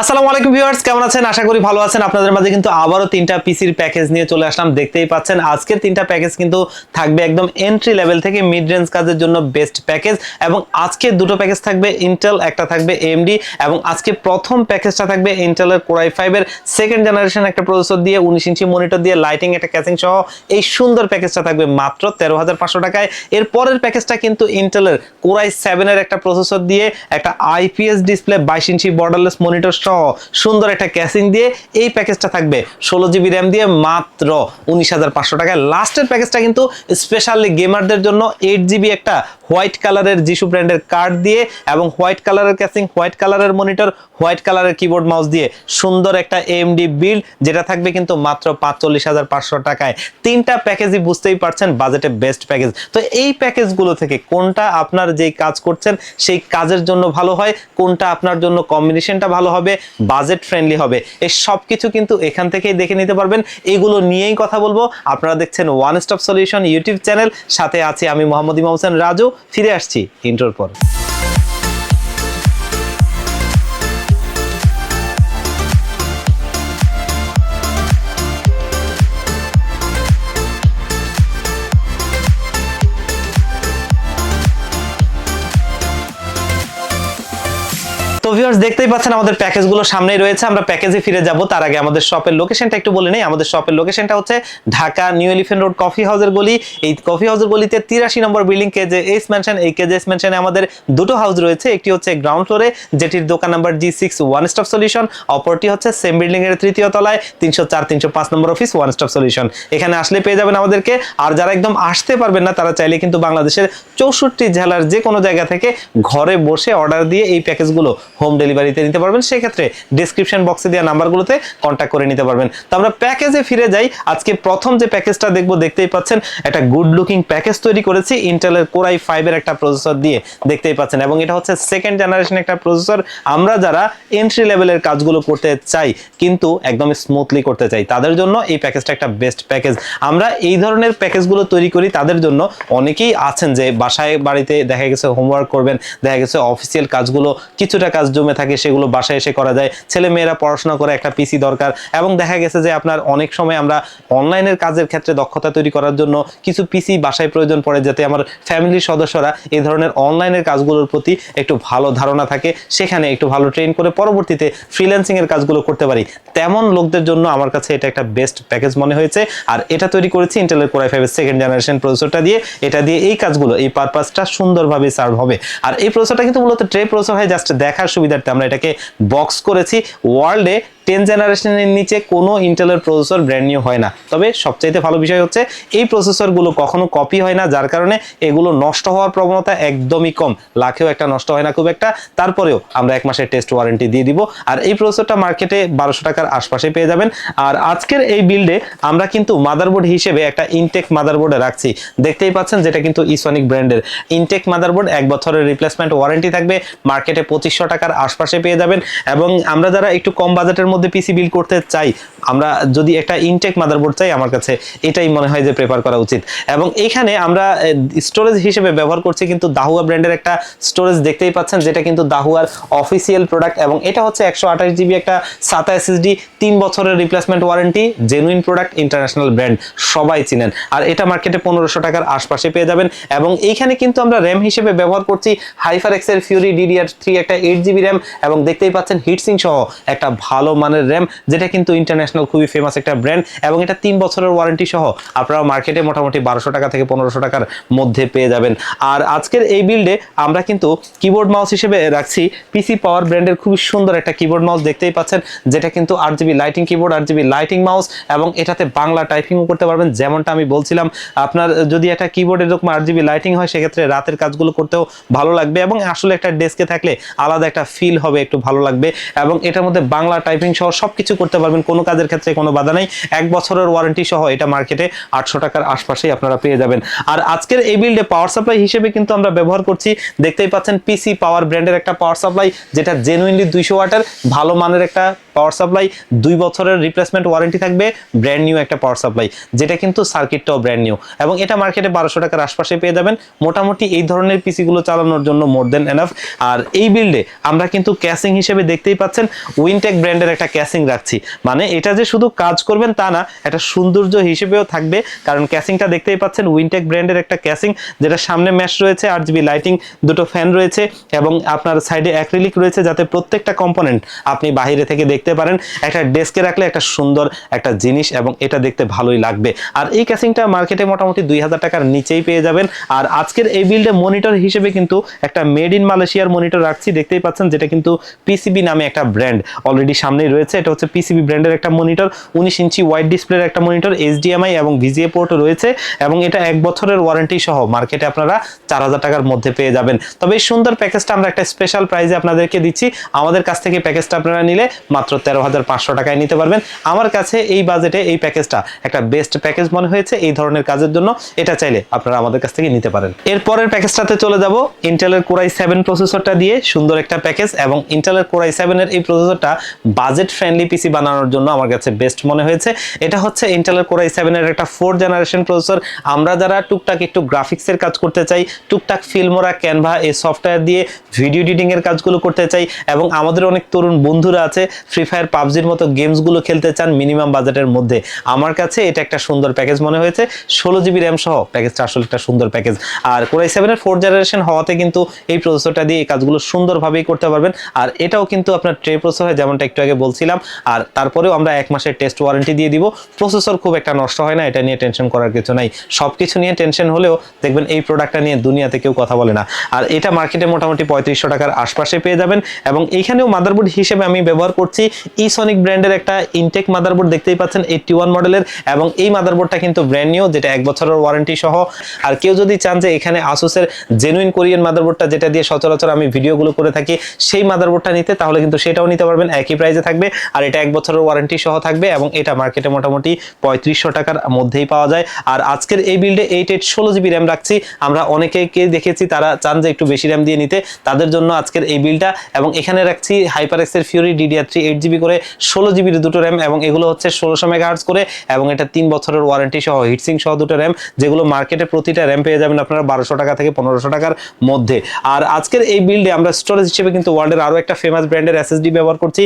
আসসালামু আলাইকুম ভিউয়ার্স, কেমন আছেন? আশা করি ভালো আছেন। আপনাদের মাঝে কিন্তু আবারও তিনটা পিসির প্যাকেজ নিয়ে চলে আসলাম। দেখতেই পাচ্ছেন, আজকের তিনটা প্যাকেজ কিন্তু থাকবে একদম এন্ট্রি লেভেল থেকে মিড রেঞ্জ কাজের জন্য বেস্ট প্যাকেজ এবং আজকে দুটো প্যাকেজ থাকবে ইন্টেল একটা থাকবে এমডি এবং আজকে প্রথম প্যাকেজটা থাকবে ইন্টেলের কোরাই ফাইভের সেকেন্ড জেনারেশন একটা প্রসেসর দিয়ে, উনিশ ইঞ্চি মনিটর দিয়ে লাইটিং একটা ক্যাসিং সহ এই সুন্দর প্যাকেজটা থাকবে মাত্র তেরো হাজার পাঁচশো টাকায়। এর পরের প্যাকেজটা কিন্তু ইন্টেলের কোরাই সেভেনের একটা প্রসেসর দিয়ে, একটা আইপিএস ডিসপ্লে বাইশ ইঞ্চি বর্ডারলেস মনিটর সুন্দর একটা ক্যাসিং দিয়ে এই প্যাকেজটা থাকবে। ষোলো জিবি র্যাম দিয়ে মাত্র উনিশ হাজার পাঁচশো টাকায়। লাস্টের প্যাকেজটা কিন্তু স্পেশালি গেমারদের জন্য এইট জিবি একটা হোয়াইট কালারের যিশু ব্র্যান্ডের কার্ড দিয়ে এবং হোয়াইট কালারের ক্যাসিং হোয়াইট কালারের মনিটর, হোয়াইট কালারের কিবোর্ড, মাউস দিয়ে সুন্দর একটা এমডি বিল্ড যেটা থাকবে কিন্তু মাত্র পাঁচচল্লিশ হাজার পাঁচশো টাকায়। তিনটা প্যাকেজই বুঝতেই পারছেন বাজেটে বেস্ট প্যাকেজ তো এই প্যাকেজগুলো থেকে কোনটা আপনার যেই কাজ করছেন, সেই কাজের জন্য ভালো হয়, কোনটা আপনার জন্য কম্বিনেশনটা ভালো হবে বাজেট ফ্রেন্ডলি হবে, এই সব কিছু কিন্তু এখান থেকেই দেখে নিতে পারবেন। এগুলো নিয়েই কথা বলব। আপনারা দেখছেন one stop solution YouTube channel সাথে আছি আমি মোহাম্মদ ইমাম হোসেন রাজু। ফিরে আসছি ইন্টোর পর। ভিউয়ার্স দেখতেই পাচ্ছেন আমাদের প্যাকেজগুলো সামনেই রয়েছে। আমরা প্যাকেজে ফিরে যাব, তার আগে আমাদের শপের লোকেশনটা একটু বলে নেই। আমাদের শপের লোকেশনটা হচ্ছে Dhaka new elephant road coffee হাউসের গলি। এই কফি হাউসের গলিতে তিরাশি নম্বর বিল্ডিং কেজে এস ম্যানশন এই কেজে এস ম্যানশনে আমাদের দুটো হাউস রয়েছে। একটি হচ্ছে গ্রাউন্ড ফ্লোরে যেটির দোকান number G six one stop solution অপরটি হচ্ছে সেম বিল্ডিং এর তৃতীয় তলায়, তিনশো চার, তিনশো পাঁচ নম্বর অফিস ওয়ান স্টপ সলিউশন এখানে আসলে পেয়ে যাবেন আমাদেরকে। আর যারা একদম আসতে পারবেন না, তারা চাইলে কিন্তু বাংলাদেশের চৌষট্টি জেলার যে কোনো জায়গা থেকে ঘরে বসে অর্ডার দিয়ে এই প্যাকেজগুলো হোম ডেলিভারিতে নিতে পারবেন, সেক্ষেত্রে ডিসক্রিপশন বক্সে দেওয়া নাম্বারগুলোতে কন্ট্যাক্ট করে নিতে পারবেন। তো আমরা প্যাকেজে ফিরে যাই। আজকে প্রথম যে প্যাকেজটা দেখব, দেখতেই পাচ্ছেন, একটা গুড লুকিং প্যাকেজ তৈরি করেছি। ইন্টেলের কোরাই ফাইভের একটা প্রসেসর দিয়ে দেখতেই পাচ্ছেন। এবং এটা হচ্ছে সেকেন্ড জেনারেশন একটা প্রসেসর আমরা যারা এন্ট্রি লেভেলের কাজগুলো করতে চাই, কিন্তু একদম স্মুথলি করতে চাই, তাদের জন্য এই প্যাকেজটা একটা বেস্ট প্যাকেজ আমরা এই ধরনের প্যাকেজগুলো তৈরি করি, তাদের জন্য অনেকেই আছেন যে বাসায়, বাড়িতে দেখা গেছে হোমওয়ার্ক করবেন, দেখা গেছে অফিসিয়াল কাজগুলো, কিছুটা কাজ জমে থাকে সেগুলো বাসায় এসে করা যায়। ছেলে মেয়েরা পড়াশোনা করে একটা পিসি দরকার এবং দেখা গেছে যে আপনার অনেক সময় আমরা অনলাইনের কাজের ক্ষেত্রে দক্ষতা তৈরি করার জন্য কিছু পিসি বাসায় প্রয়োজন পড়ে যাতে আমার ফ্যামিলির সদস্যরা এই ধরনের অনলাইনের কাজগুলোর প্রতি একটু ভালো ধারণা থাকে, সেখানে একটু ভালো ট্রেন করে পরবর্তীতে ফ্রিল্যান্সিং এর কাজগুলো করতে পারি। তেমন লোকদের জন্য আমার কাছে এটা একটা বেস্ট প্যাকেজ মনে হয়েছে। আর এটা তৈরি করেছি ইন্টেলের কোরাই ফাইভের সেকেন্ড জেনারেশন প্রসেসরটা দিয়ে। এটা দিয়ে এই কাজগুলো, এই পারপাসটা সুন্দরভাবে সার্ভ হবে। আর এই প্রসেসরটা কিন্তু মূলত ট্রে প্রসেসর হয় জাস্ট দেখার সুবিধার্থে আমরা এটাকে বক্স করেছি। ওয়ার্ল্ডে টেন জেনারেশনের নিচে কোনো ইন্টেলের প্রসেসর ব্র্যান্ড নিউ হয় না। তবে সবচাইতে ভালো বিষয় হচ্ছে, এই প্রসেসরগুলো কখনো কপি হয় না, যার কারণে এগুলো নষ্ট হওয়ার প্রবণতা একদমই কম। লাখেও একটা নষ্ট হয় না খুব একটা। তারপরেও আমরা এক মাসের টেস্ট ওয়ারেন্টি দিয়ে দিব। আর এই প্রসেসরটা মার্কেটে বারোশো টাকার আশপাশে পেয়ে যাবেন। আর আজকের এই বিল্ডে আমরা কিন্তু মাদারবোর্ড হিসেবে একটা ইনটেক মাদারবোর্ডে রাখছি। দেখতেই পাচ্ছেন যেটা কিন্তু ইসনিক ব্র্যান্ডের ইনটেক মাদারবোর্ড এক বছরের রিপ্লেসমেন্ট ওয়ারেন্টি থাকবে। মার্কেটে পঁচিশশো টাকার আশপাশে পেয়ে যাবেন। এবং আমরা যারা একটু কম বাজেটের মধ্যে পিসি বিল করতে চাই, আমরা যদি একটা ইনটেক মাদারবোর্ড চাই, আমার কাছে এটাই মনে হয় যে প্রেফার করা উচিত। এবং এখানে আমরা স্টোরেজ হিসেবে ব্যবহার করছি কিন্তু দাহুয়া ব্র্যান্ডের একটা স্টোরেজ দেখতেই পাচ্ছেন, যেটা কিন্তু দাহুয়ার অফিসিয়াল প্রোডাক্ট এবং এটা হচ্ছে একশো আঠাশ জিবি একটা সাতা এসএসডি তিন বছরের replacement warranty genuine product international brand সবাই চিনেন। আর এটা মার্কেটে পনেরোশো টাকার আশপাশে পেয়ে যাবেন এবং এইখানে কিন্তু আমরা র্যাম হিসেবে ব্যবহার করছি হাইফার এক্সের ফিউরি ডিডিআর থ্রি একটা এইট জিবি র্যাম এবং দেখতেই পাচ্ছেন হিটসিং সহ একটা ভালো মানের র্যাম, যেটা কিন্তু ইন্টারন্যাশনাল খুবই ফেমাস একটা ব্র্যান্ড এবং এটা তিন বছরের ওয়ারেন্টি সহ আপনারা মার্কেটে মোটামুটি বারোশো টাকা থেকে পনেরোশো টাকার মধ্যে পেয়ে যাবেন। আর আজকের এই বিল্ডে আমরা কিন্তু কিবোর্ড মাউস হিসেবে রাখছি পিসি পাওয়ার ব্র্যান্ডের খুবই সুন্দর একটা কিবোর্ড মাউস দেখতেই পাচ্ছেন, যেটা কিন্তু আট জিবি লাইটিং কিবোর্ড আট জিবি লাইটিং মাউস এবং এটাতে বাংলা টাইপিংও করতে পারবেন, যেমনটা আমি বলছিলাম। আপনার যদি একটা কিবোর্ড এরকম আট জিবি লাইটিং হয়, সেক্ষেত্রে রাতের কাজগুলো করতেও ভালো লাগবে, এবং আসলে একটা ডেস্কে থাকলে আলাদা একটা ফিল হবে, একটু ভালো লাগবে, এবং এটার মধ্যে বাংলা টাইপিং সহ সব কিছু করতে পারবেন, কোনো কাজের ক্ষেত্রে কোনো বাধা নেই। এক বছরের ওয়ারেন্টি সহ এটা মার্কেটে আটশো টাকার আশপাশেই আপনারা পেয়ে যাবেন। আর আজকের এই বিল্ডে পাওয়ার সাপ্লাই হিসেবে কিন্তু আমরা ব্যবহার করছি, দেখতেই পাচ্ছেন পিসি পাওয়ার ব্র্যান্ডের একটা পাওয়ার সাপ্লাই যেটা জেনুইনলি দুইশো ওয়াটের, ভালো মানের একটা পাওয়ার সাপ্লাই দুই বছরের রিপ্লেসমেন্ট ওয়ারেন্টি থাকবে ব্র্যান্ড নিউ একটা পাওয়ার সাপ্লাই যেটা কিন্তু সার্কিটটাও ব্র্যান্ড নিউ এবং এটা মার্কেটে বারোশো টাকার আশপাশে পেয়ে যাবেন। মোটামুটি এই ধরনের পিসিগুলো চালানোর জন্য মোর দেন এনাফ আর এই বিল্ডে আমরা কিন্তু ক্যাসিং হিসেবে দেখতেই পাচ্ছেন উইনটেক ব্র্যান্ডের একটা ক্যাসিং রাখছি। মানে এটা যে শুধু কাজ করবেন তা না, একটা সৌন্দর্য হিসেবেও থাকবে। কারণ ক্যাসিংটা দেখতেই পাচ্ছেন উইনটেক ব্র্যান্ডের একটা ক্যাসিং যেটা সামনে ম্যাশ রয়েছে আর জিবি লাইটিং দুটো ফ্যান রয়েছে, এবং আপনার সাইডে অ্যাক্রিলিক রয়েছে, যাতে প্রত্যেকটা কম্পোনেন্ট আপনি বাইরে থেকে দেখতে পারেন। একটা ডেস্কে রাখলে একটা সুন্দর একটা জিনিস, এবং এটা দেখতে ভালোই লাগবে। আর এই ক্যাসিংটা মার্কেটে মোটামুটি দুই হাজার টাকার নিচেই পেয়ে যাবেন। আর আজকের এই বিল্ডে মনিটর হিসেবে কিন্তু একটা মেড ইন মালয়েশিয়ার মনিটর রাখছি। দেখতেই পাচ্ছেন, যেটা কিন্তু পিসিবি নামে একটা ব্র্যান্ড অলরেডি সামনেই রয়েছে, এটা হচ্ছে পিসিবি ব্র্যান্ডের একটা মনিটর উনিশ ইঞ্চি ওয়াইড ডিসপ্লের একটা মনিটর এইচডিএমআই এবং ভিজিএ পোর্ট রয়েছে এবং এটা এক বছরের ওয়ারেন্টি সহ মার্কেটে আপনারা চার হাজার টাকার মধ্যে পেয়ে যাবেন। তবে এই সুন্দর প্যাকেজটা আমরা একটা স্পেশাল প্রাইজে আপনাদেরকে দিচ্ছি। আমাদের কাছ থেকে প্যাকেজটা আপনারা নিলে মাত্র তেরো হাজার পাঁচশো টাকায় নিতে পারবেন। আমার কাছে এই বাজেটে এই প্যাকেজটা একটা বেস্ট প্যাকেজ মনে হয়েছে এই ধরনের কাজের জন্য। এটা চাইলে আপনারা আমাদের কাছ থেকে নিতে পারেন। এরপরের প্যাকেজটাতে চলে যাব ইন্টেলের কোরাই সেভেন প্রসেসরটা দিয়ে সুন্দর একটা প্যাকেজ এবং ইন্টেলের কোরাই সেভেনের এই প্রসেসরটা বাজেট ফ্রেন্ডলি পিসি বানানোর জন্য আমার কাছে বেস্ট মনে হয়েছে। এটা হচ্ছে ইন্টেলের কোরাই সেভেনের একটা ফোর জেনারেশন প্রসেসর আমরা যারা টুকটাক একটু গ্রাফিক্সের কাজ করতে চাই, টুকটাক ফিল্মোরা ক্যানভা এই সফটওয়্যার দিয়ে ভিডিও এডিটিং এর কাজগুলো করতে চাই এবং আমাদের অনেক তরুণ বন্ধুরা আছে ফ্রি ফায়ার পাবজির মতো গেমসগুলো খেলতে চান মিনিমাম বাজেটের মধ্যে। আমার কাছে এটা একটা সুন্দর প্যাকেজ মনে হয়েছে। ষোলো জিবি র্যাম সহ প্যাকেজটা আসলে একটা সুন্দর প্যাকেজ আর কোরাই সেভেনের ফোর জেনারেশন হওয়াতে কিন্তু এই প্রসেসরটা দিয়ে এই কাজগুলো সুন্দরভাবেই করতে পারবেন। আর এটাও কিন্তু আপনার ট্রে প্রসেসর হয়, যেমনটা একটু আগে বলছিলাম, আর তারপরেও আমরা এক মাসের টেস্ট ওয়ারেন্টি দিয়ে দিব। প্রসেসর খুব একটা নষ্ট হয় না, এটা নিয়ে টেনশন করার কিছু নাই। সব কিছু নিয়ে টেনশন হলেও দেখবেন এই প্রোডাক্টটা নিয়ে দুনিয়াতে কেউ কথা বলে না। আর এটা মার্কেটে মোটামুটি পঁয়ত্রিশশো টাকার আশপাশে পেয়ে যাবেন, এবং এইখানেও মাদারবোর্ড হিসেবে আমি ব্যবহার করছি ইসনিক ব্র্যান্ডের একটা ইনটেক মাদারবোর্ড দেখতেই পাচ্ছেন এইটটি ওয়ান মডেলের এবং এই মাদারবোর্ডটা কিন্তু ব্র্যান্ড নিউ যেটা এক বছরের ওয়ারেন্টি সহ। আর কেউ যদি চান যে এখানে আসুসের জেনুইন কোরিয়ান মাদারবোর্ডটা যেটা দিয়ে সচরাচর আমি ভিডিওগুলো করে থাকি, সেই মাদারবোর্ডটা নিতে, তাহলে কিন্তু সেটাও নিতে পারবেন। একই প্রাইসে থাকবে আর এটা এক বছরের ওয়ারেন্টি সহ থাকবে এবং এটা মার্কেটে মোটামুটি পঁয়ত্রিশশো টাকার মধ্যেই পাওয়া যায়। আর আজকের এই বিল্ডে এইট এইট ষোলো জিবি র্যাম রাখছি। আমরা অনেকেকে দেখেছি তারা চান যে একটু বেশি র্যাম দিয়ে নিতে। তাদের জন্য আজকের এই বিলটা এবং এখানে রাখছি হাইপার এক্সের Fury DDR three eight GB করে ষোলো জিবির দুটো র্যাম এবং এগুলো হচ্ছে ষোলোশো মেগাহার্টস করে এবং এটা তিন বছরের ওয়ারেন্টি সহ হিটসিং সহ দুটো র্যাম যেগুলো মার্কেটে প্রতিটা র্যাম পেয়ে যাবেন আপনারা বারোশো টাকা থেকে পনেরোশো টাকার মধ্যে। আর আজকের এই বিল্ডে আমরা স্টোরেজ হিসেবে কিন্তু ওয়ার্ল্ডের আরও একটা ফেমাস ব্র্যান্ডের এসএসডি ব্যবহার করছি।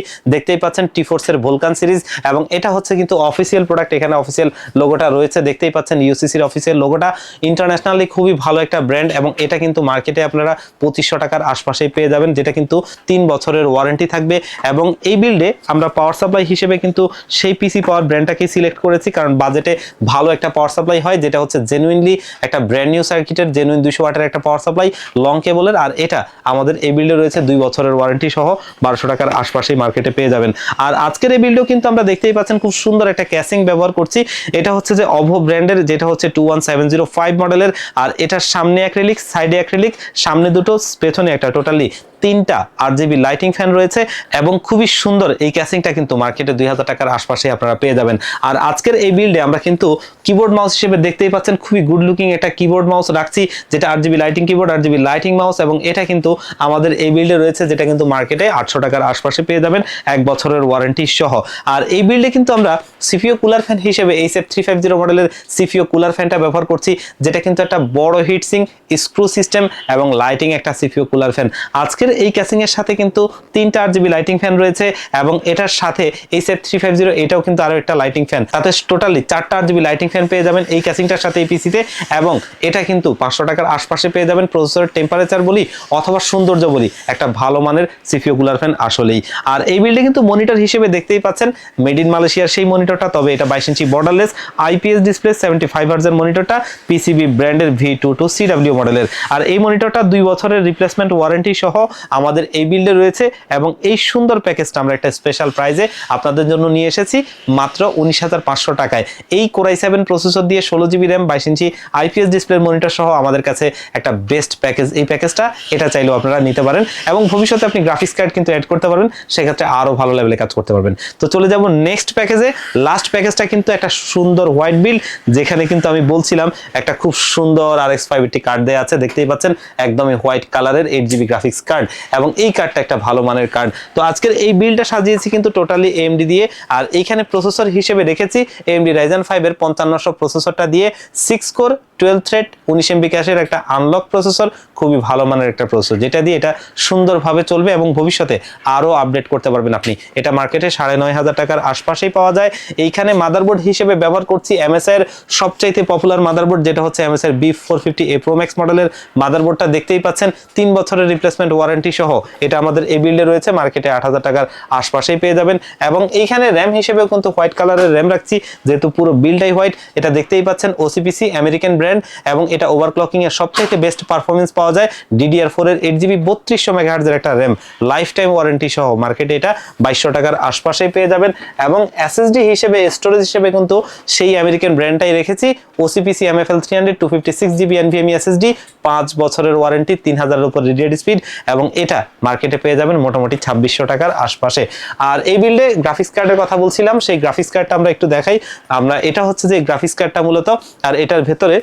দেখতেই পাচ্ছেন টি ফোর্সের ভোলকান সিরিজ এবং এটা হচ্ছে কিন্তু অফিসিয়াল প্রোডাক্ট এখানে অফিসিয়াল লোগোটা রয়েছে। দেখতেই পাচ্ছেন ইউসিসির অফিসিয়াল লোগোটা ইন্টারন্যাশনালি খুবই ভালো একটা ব্র্যান্ড এবং এটা কিন্তু মার্কেটে আপনারা পঁচিশশো টাকার আশপাশেই পেয়ে যাবেন, যেটা কিন্তু তিন বছরের ওয়ারেন্টি থাকবে এবং এই বিল্ডে আমরা পাওয়ার সাপ্লাই হিসেবে কিন্তু সেই পিসি পাওয়ার ব্র্যান্ডটাকেই সিলেক্ট করেছি, কারণ বাজেটে ভালো একটা পাওয়ার সাপ্লাই হয়, যেটা হচ্ছে জেনুইনলি একটা ব্র্যান্ড নিউ সার্কিটের জেনুইন দুশো ওয়াটের একটা পাওয়ার সাপ্লাই লং কেবলের আর এটা আমাদের এই বিল্ডে রয়েছে দুই বছরের ওয়ারেন্টি সহ বারোশো টাকার আশপাশেই মার্কেটে পেয়ে যাবেন। আর আজকের এই বিল্ডও কিন্তু আমরা দেখতেই পাচ্ছেন খুব সুন্দর একটা ক্যাসিং ব্যবহার করছি। এটা হচ্ছে যে অভো ব্র্যান্ডের, যেটা হচ্ছে two one seven zero five মডেলের আর এটার সামনে অ্যাক্রিলিক সাইডে অ্যাক্রিলিক সামনে দুটো, পেছনে একটা টোটালি তিনটা আর জিবি লাইটিং ফ্যান রয়েছে এবং খুবই সুন্দর এই ক্যাসিংটা কিন্তু মার্কেটে দুই হাজার টাকার আশপাশে আপনারা পেয়ে যাবেন। আর আজকের এই বিল্ডে আমরা কিন্তু কিবোর্ড মাউস হিসেবে দেখতেই পাচ্ছেন, খুবই গুড লুকিং একটা কিবোর্ড মাউস রাখছি, যেটা R GB lighting keyboard R GB lighting mouse এবং এটা কিন্তু আমাদের এই বিল্ডে রয়েছে, যেটা কিন্তু মার্কেটে আটশো টাকার আশপাশে পেয়ে যাবেন এক বছরের ওয়ারেন্টি সহ। আর এই বিল্ডে কিন্তু আমরা সিপিও কুলার ফ্যান হিসেবে এই সেফ থ্রি ফাইভ জিরো মডেলের সিপিও কুলার ফ্যানটা ব্যবহার করছি, যেটা কিন্তু একটা বড় হিটসিং স্ক্রু সিস্টেম এবং লাইটিং একটা সিপিও কুলার ফ্যান আজকের এই ক্যাসিং এর সাথে কিন্তু তিনটা আর জিবি লাইটিং ফ্যান রয়েছে এবং এটার সাথে এই সেফ থ্রি ফাইভ জিরো এটাও কিন্তু আরও একটা লাইটিং ফ্যান তাতে টোটালি চারটা আর জিবি লাইটিং ফ্যান পেয়ে যাবেন এই ক্যাসিংটার সাথে এই পিসিতে এবং এটা কিন্তু পাঁচশো টাকার আশপাশে পেয়ে যাবেন প্রসেসরের টেম্পারেচার বলি অথবা সৌন্দর্য বলি। একটা ভালো মানের সিপিও কুলার ফ্যান আসলেই। আর এই বিল্ডে কিন্তু মনিটর হিসেবে দেখতেই পাচ্ছেন। মেড ইন মালয়েশিয়ার সেই মনিটরটা তবে এটা বাইশ inch borderless IPS display seventy five হার্জের মনিটরটা পিসিবি ব্র্যান্ডের ভি টু টু সিডাব্লিউ মডেলের আর এই মনিটরটা দুই বছরের রিপ্লেসমেন্ট ওয়ারেন্টি সহ আমাদের এই বিল্ডে রয়েছে এবং এই সুন্দর প্যাকেজটা আমরা একটা স্পেশাল প্রাইজে আপনাদের জন্য নিয়ে এসেছি মাত্র উনিশ হাজার পাঁচশো টাকায়। এই কোরাই সেভেন প্রসেসর দিয়ে ষোলো জিবি র্যাম বাইশ ইঞ্চি আইপিএস ডিসপ্লের মনিটর সহ আমাদের কাছে একটা বেস্ট প্যাকেজ এই প্যাকেজটা এটা চাইলেও আপনারা নিতে পারেন এবং ভবিষ্যতে আপনি গ্রাফিক্স কার্ড কিন্তু অ্যাড করতে পারবেন, সেক্ষেত্রে আরও ভালো লেভেলে কাজ করতে পারবেন। তো চলে যাব নেক্সট প্যাকেজে লাস্ট প্যাকেজটা কিন্তু একটা সুন্দর হোয়াইট বিল যেখানে কিন্তু আমি বলছিলাম একটা খুব সুন্দর আর এক্স ফাইভ কার্ড দেওয়া আছে, দেখতেই পাচ্ছেন, একদমই হোয়াইট কালারের eight GB graphics card card এবং এই কার্ডটা একটা ভালো মানের কার্ড তো আজকের এই বিলটা সাজিয়েছি কিন্তু টোটালি এমডি দিয়ে। আর এইখানে প্রসেসর হিসেবে রেখেছি এমডি রাইজেন ফাইভের পঞ্চান্নশো প্রসেসরটা দিয়ে। সিক্স কোর টুয়েলভ থ্রেড উনিশ এমবি ক্যাশের একটা আনলক প্রসেসর খুবই ভালো মানের একটা প্রসেসর যেটা দিয়ে এটা সুন্দরভাবে চলবে এবং ভবিষ্যতে আরও আপডেট করতে পারবেন আপনি। এটা মার্কেটে সাড়ে নয় হাজার টাকার আশপাশেই পাওয়া যায়। এইখানে মাদারবোর্ড হিসেবে ব্যবহার করছি এমএসআই এর সবচাইতে পপুলার মাদারবোর্ড যেটা হচ্ছে MSI B four fifty A Pro Max মডেলের মাদারবোর্ডটা দেখতেই পাচ্ছেন, তিন বছরের রিপ্লেসমেন্ট ওয়ারেন্টি সহ এটা আমাদের এই বিল্ডে রয়েছে। মার্কেটে আট হাজার টাকার আশপাশেই পেয়ে যাবেন। এবং এইখানে র্যাম হিসেবেও কিন্তু হোয়াইট কালারের র্যাম রাখছি। যেহেতু পুরো বিলটাই হোয়াইট এটা দেখতেই পাচ্ছেন ওসিপিসি আমেরিকান ব্র্যান্ড এবং এটা ওভারক্লকিং এর সবথেকে বেস্ট পারফরমেন্স পাওয়া যায়। ডিডিআর ফোর এর এইট জিবি বত্রিশশো মেগাহার্জের একটা র্যাম লাইফ টাইম ওয়ারেন্টি সহ। মার্কেটে এটা বাইশশো টাকার আশপাশেই পেয়ে যাবেন। এবং এসএসডি হিসেবে স্টোরেজ হিসেবে কিন্তু সেই আমেরিকান ব্র্যান্ডটাই রেখেছি। OCPC M F L three hundred two fifty six GB NVMe SSD পাঁচ বছরের ওয়ারেন্টি তিন হাজারের উপর রিডিয়ার স্পিড এবং এটা মার্কেটে পেয়ে যাবেন মোটামুটি ছাব্বিশশো টাকার আশপাশে। আর এই বিল্ডে গ্রাফিক্স কার্ডের কথা বলছিলাম, সেই গ্রাফিক্স কার্ডটা আমরা একটু দেখাই। আমরা, এটা হচ্ছে যে গ্রাফিক্স কার্ডটা মূলত, আর এটার ভেতরে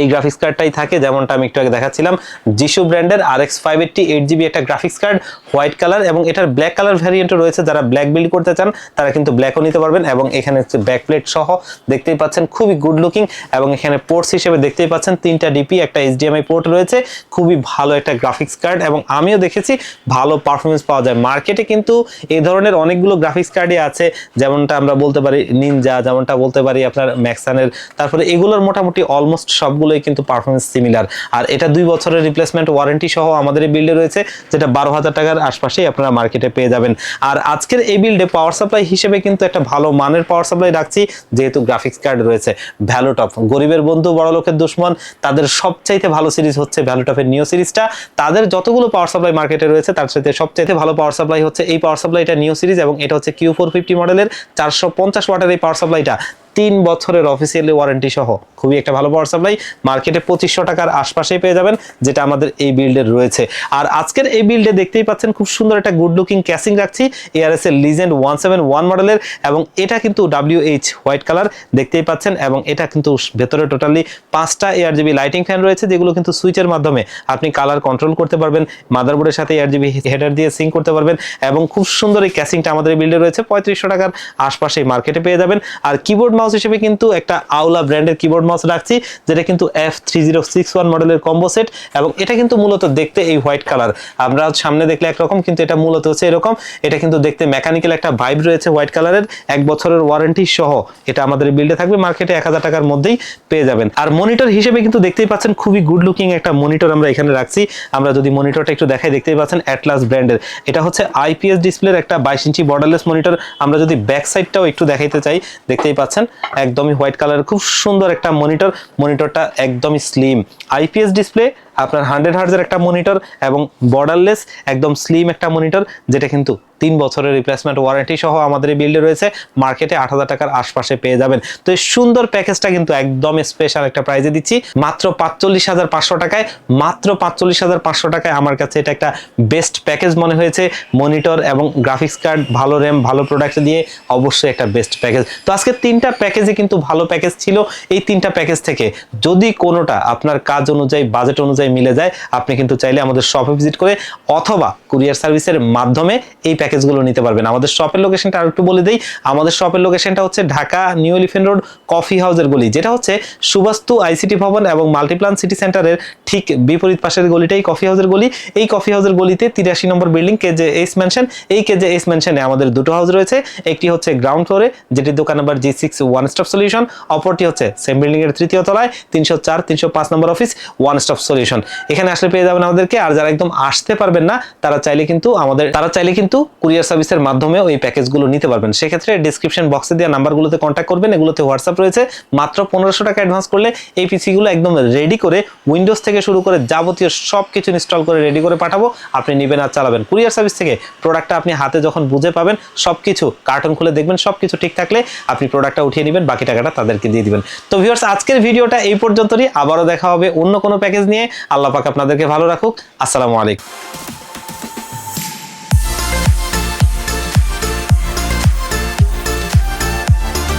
এই গ্রাফিক্স কার্ডটাই থাকে, যেমনটা আমি একটু আগে দেখাচ্ছিলাম। জিসু ব্র্যান্ডের R X five eighty eight GB একটা গ্রাফিক্স কার্ড হোয়াইট কালার এবং এটার ব্ল্যাক কালার ভ্যারিয়েন্টও রয়েছে। যারা ব্ল্যাক বিল্ড করতে চান, তারা কিন্তু ব্ল্যাকও নিতে পারবেন এবং এখানে হচ্ছে ব্যাক প্লেট সহ দেখতেই পাচ্ছেন, খুবই গুড লুকিং এবং এখানে পোর্টস হিসেবে দেখতেই পাচ্ছেন, তিনটা ডিপি একটা এইচডিএমআই পোর্ট রয়েছে। খুবই ভালো একটা গ্রাফিক্স কার্ড এবং আমিও দেখেছি, ভালো পারফরমেন্স পাওয়া যায়। মার্কেটে কিন্তু এই ধরনের অনেকগুলো গ্রাফিক্স কার্ডই আছে, যেমনটা আমরা বলতে পারি নিনজা যেমনটা বলতে পারি আপনার ম্যাক্সানের তারপরে এগুলোর মোটামুটি অলমোস্ট সবগুলোই কিন্তু পারফরমেন্স সিমিলার আর এটা দুই বছরের রিপ্লেসমেন্ট ওয়ারেন্টি সহ আমাদের এই বিল্ডে রয়েছে, যেটা বারো হাজার টাকার আশপাশেই আপনারা মার্কেটে পেয়ে যাবেন। আর আজকের এই বিল্ডে পাওয়ার সাপ্লাই হিসেবে কিন্তু একটা ভালো মানের পাওয়ার সাপ্লাই রাখছি, যেহেতু গ্রাফিক্স কার্ড রয়েছে ভ্যালোটপ গরিবের বন্ধু, বড় লোকের দুশ্মন, তাদের সবচাইতে ভালো সিরিজ হচ্ছে ভ্যালোটপের নিও সিরিজটা তাদের যতগুলো পাওয়ার সাপ্লাই মার্কেটে রয়েছে, তার সাথে সবচাইতে ভালো পাওয়ার সাপ্লাই হচ্ছে এই পাওয়ার সাপ্লাইটা নিও সিরিজ এবং এটা হচ্ছে কিউ ফোর ফিফটি মডেলের চারশো পঞ্চাশ ওয়াটের এই পাওয়ার সাপ্লাইটা তিন বছরের অফিসিয়ালি ওয়ারেন্টি সহ। খুবই একটা ভালো পাওয়ার সাপ্লাই মার্কেটে পঁচিশশো টাকার আশপাশেই পেয়ে যাবেন, যেটা আমাদের এই বিল্ডের রয়েছে। আর আজকের এই বিল্ডে দেখতেই পাচ্ছেন, খুব সুন্দর একটা গুড লুকিং ক্যাসিং রাখছি এআরএস এর লিজেন্ড ওয়ান সেভেন ওয়ান মডেলের এবং এটা কিন্তু ডাব্লিউ এইচ হোয়াইট কালার দেখতেই পাচ্ছেন, এবং এটা কিন্তু ভেতরে টোটালি পাঁচটা এয়ার জিবি লাইটিং ফ্যান রয়েছে, যেগুলো কিন্তু সুইচের মাধ্যমে আপনি কালার কন্ট্রোল করতে পারবেন মাদারবোর্ডের সাথে এয়ার জিবি হেডার দিয়ে সিঙ্ক করতে পারবেন, এবং খুব সুন্দর এই ক্যাসিংটা আমাদের এই বিল্ডে রয়েছে, পঁয়ত্রিশশো টাকার আশপাশে মার্কেটে পেয়ে যাবেন। আর কিবোর্ড মাউস হিসেবে কিন্তু একটা আউলা ব্র্যান্ডের কিবোর্ড মাউস রাখছি, যেটা কিন্তু F three zero six one মডেলের কম্বো সেট এবং এটা কিন্তু মূলত দেখতে এই হোয়াইট কালার আমরা সামনে দেখলে একরকম, কিন্তু এটা মূলত হচ্ছে এরকম। এটা কিন্তু দেখতে মেকানিক্যাল একটা ভাইব রয়েছে হোয়াইট কালারের এক বছরের ওয়ারেন্টি সহ এটা আমাদের বিল্ডে থাকবে মার্কেটে এক হাজার টাকার মধ্যেই পেয়ে যাবেন। আর মনিটর হিসেবে কিন্তু দেখতেই পাচ্ছেন, খুবই গুড লুকিং একটা মনিটর আমরা এখানে রাখছি। আমরা যদি মনিটরটা একটু দেখাই, দেখতেই পাচ্ছেন অ্যাটলাস ব্র্যান্ডের এটা হচ্ছে আইপিএস ডিসপ্লের একটা বাইশ ইঞ্চি বর্ডারলেস মনিটর আমরা যদি ব্যাক সাইডটাও একটু দেখাইতে চাই, দেখতেই পাচ্ছেন। একদমই হোয়াইট কালারের খুব সুন্দর একটা মনিটর মনিটরটা একদমই স্লিম আইপিএস ডিসপ্লে আপনার হান্ড্রেড হার্জের একটা মনিটর এবং বর্ডারলেস একদম স্লিম একটা মনিটর, যেটা কিন্তু তিন বছরের রিপ্লেসমেন্ট ওয়ারেন্টি সহ আমাদের এই বিল্ডে রয়েছে। মার্কেটে আট হাজার টাকার আশপাশে পেয়ে যাবেন। তো এই সুন্দর প্যাকেজটা কিন্তু একদম স্পেশাল একটা প্রাইজে দিচ্ছি। মাত্র পাঁচচল্লিশ হাজার পাঁচশো টাকায়, মাত্র পাঁচচল্লিশ হাজার পাঁচশো টাকায় আমার কাছে এটা একটা বেস্ট প্যাকেজ মনে হয়েছে। মনিটর এবং গ্রাফিক্স কার্ড ভালো র্যাম ভালো প্রোডাক্ট দিয়ে অবশ্যই একটা বেস্ট প্যাকেজ তো আজকে তিনটা প্যাকেজে কিন্তু ভালো প্যাকেজ ছিল। এই তিনটা প্যাকেজ থেকে যদি কোনোটা আপনার কাজ অনুযায়ী বাজেট অনুযায়ী মিলে যায়। আপনি কিন্তু চাইলে আমাদের শপে ভিজিট করে অথবা কুরিয়ার সার্ভিসের মাধ্যমে এই প্যাকেজগুলো নিতে পারবেন। আমাদের শপের লোকেশনটা আর একটু বলে দিই। আমাদের শপের লোকেশনটা হচ্ছে Dhaka new elephant road coffee হাউসের গলি, যেটা হচ্ছে সুবাস্তু আইসিটি ভবন এবং মাল্টিপ্লান সিটি সেন্টারের ঠিক বিপরীত পাশের গলিটাই কফি হাউসের গলি। এই কফি হাউসের গলিতে তিরাশি নম্বর বিল্ডিং কে যে এস মেনশন এই কে যে এস মেনশনে আমাদের দুটো হাউস রয়েছে। একটি হচ্ছে গ্রাউন্ড ফ্লোরে যেটি দোকান number G six one stop solution অপরটি হচ্ছে সেম বিল্ডিং এর তৃতীয় তলায়, তিনশো চার, তিনশো পাঁচ নম্বর অফিস ওয়ান স্টপ সলিউশন এখানে আসলে পেয়ে যাবেন আমাদেরকে, আর যারা একদম আসতে পারবেন না, তারা চাইলে কিন্তু আমাদের, তারা চাইলে কিন্তু কুরিয়ার সার্ভিসের মাধ্যমেও এই প্যাকেজগুলো নিতে পারবেন। সেক্ষেত্রে ডিসক্রিপশন বক্সে দেওয়া নাম্বারগুলোতে কন্ট্যাক্ট করবেন, এগুলোতে হোয়াটসঅ্যাপ রয়েছে। মাত্র পনেরোশো টাকা অ্যাডভান্স করলে এই পিসিগুলো একদম রেডি করে উইন্ডোজ থেকে শুরু করে যাবতীয় সব কিছু ইনস্টল করে রেডি করে পাঠাবো। আপনি নেবেন আর চালাবেন। কুরিয়ার সার্ভিস থেকে প্রোডাক্টটা আপনি হাতে যখন বুঝে পাবেন সব কিছু কার্টন খুলে দেখবেন সব কিছু ঠিক থাকলে আপনি প্রোডাক্টটা উঠিয়ে নেবেন, বাকি টাকাটা তাদেরকে দিয়ে দিবেন। তো ভিউয়ার্স আজকের ভিডিওটা এই পর্যন্তই আবারও দেখা হবে অন্য কোনো প্যাকেজ নিয়ে। আল্লাহ পাক আপনাদেরকে ভালো রাখুক। আসসালামু আলাইকুম।